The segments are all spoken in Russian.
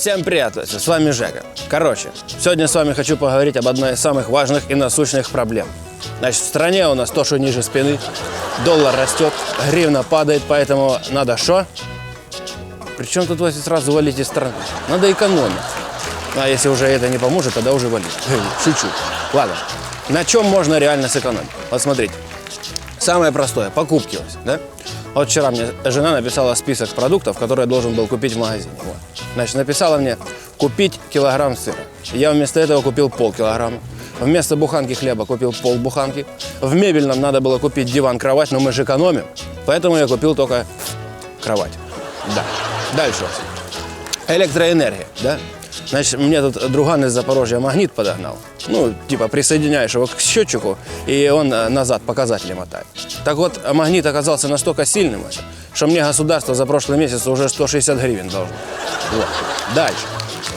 Всем привет, с вами Жека. Короче, сегодня с вами хочу поговорить об одной из самых важных и насущных проблем. Значит, в стране у нас то, что ниже спины, доллар растет, гривна падает, поэтому надо что? Причем тут Вася сразу валить из страны? Надо экономить. А если уже это не поможет, тогда уже валить. Шучу. Ладно. На чем можно реально сэкономить? Вот смотрите. Самое простое – покупки. Да? Вот вчера мне жена написала список продуктов, которые я должен был купить в магазине. Вот. Значит, написала мне купить килограмм сыра. Я вместо этого купил полкилограмма. Вместо буханки хлеба купил полбуханки. В мебельном надо было купить диван-кровать, но мы же экономим. Поэтому я купил только кровать. Да. Дальше. Электроэнергия, да? Значит, мне тут друган из Запорожья магнит подогнал. Ну, типа, присоединяешь его к счетчику, и он назад показатели мотает. Так вот, магнит оказался настолько сильным, что мне государство за прошлый месяц уже 160 гривен должно. Вот. Дальше.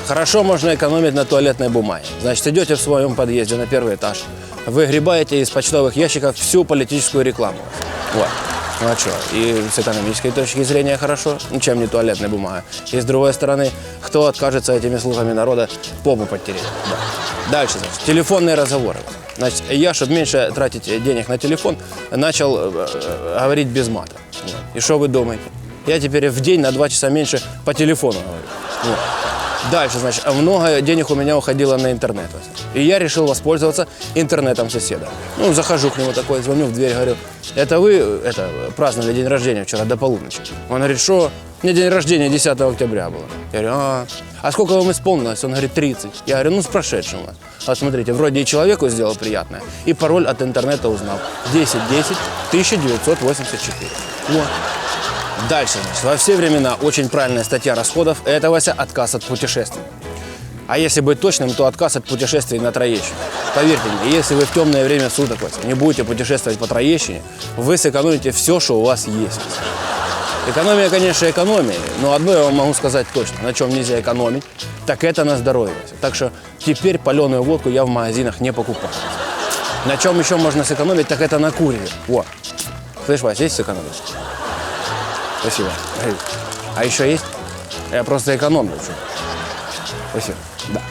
Хорошо можно экономить на туалетной бумаге. Значит, идете в своем подъезде на первый этаж, выгребаете из почтовых ящиков всю политическую рекламу. Вот. Ну а что? И с экономической точки зрения хорошо, чем не туалетная бумага. И с другой стороны, кто откажется этими слухами народа попу подтереть? Да. Дальше, значит, телефонные разговоры. Значит, я, чтобы меньше тратить денег на телефон, начал э, э, говорить без мата. И что вы думаете? Я теперь в день на два часа меньше по телефону говорю. Вот. Дальше, значит, много денег у меня уходило на интернет. И я решил воспользоваться интернетом соседа. Ну, захожу к нему такой, звоню в дверь, говорю, это вы это, праздновали день рождения вчера до полуночи? Он говорит, что? Меня день рождения 10 октября было. Я говорю, а, а сколько вам исполнилось? Он говорит, 30. Я говорю, ну, с прошедшим вас. Вот смотрите, вроде и человеку сделал приятное, и пароль от интернета узнал. 1010 1984. Вот. Дальше, во все времена очень правильная статья расходов – это, Вася, отказ от путешествий. А если быть точным, то отказ от путешествий на Троещину. Поверьте мне, если вы в темное время суток, Вася, не будете путешествовать по Троещине, вы сэкономите все, что у вас есть. Экономия, конечно, экономия, но одно я вам могу сказать точно, на чем нельзя экономить, так это на здоровье. Так что теперь паленую водку я в магазинах не покупаю. На чем еще можно сэкономить, так это на куре. Вот. Слышь, Вася, есть сэкономить? Спасибо. А еще есть? Я просто экономлю. Спасибо. Да.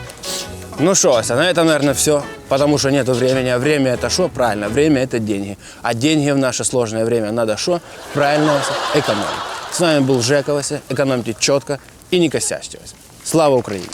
Ну что, Ася, на этом, наверное, все. Потому что нету времени. А время это что? Правильно, время это деньги. А деньги в наше сложное время надо что? Правильно, Ася, экономить. С вами был Жека, Вася. Экономьте четко и не косячьте. Слава Украине!